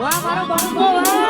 વાહ મારો બંકો વાહ.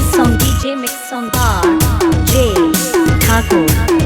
mix on DJ mix on bar J. Thakur.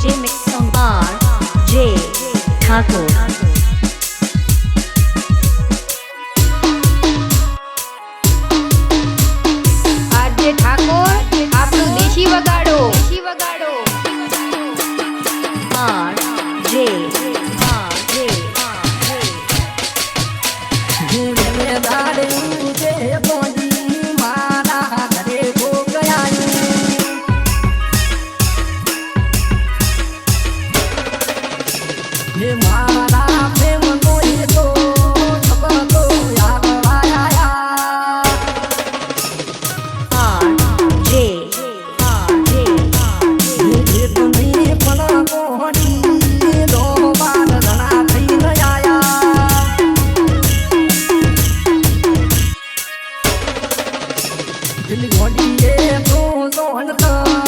J Mix Song R J Thakur. મોડીએ તું સોન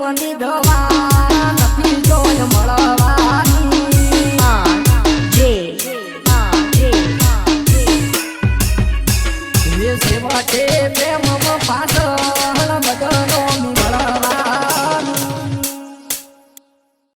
મની ધવા નથી જોય મળવાની જે જે સેવા છે પ્રેમ પાછળ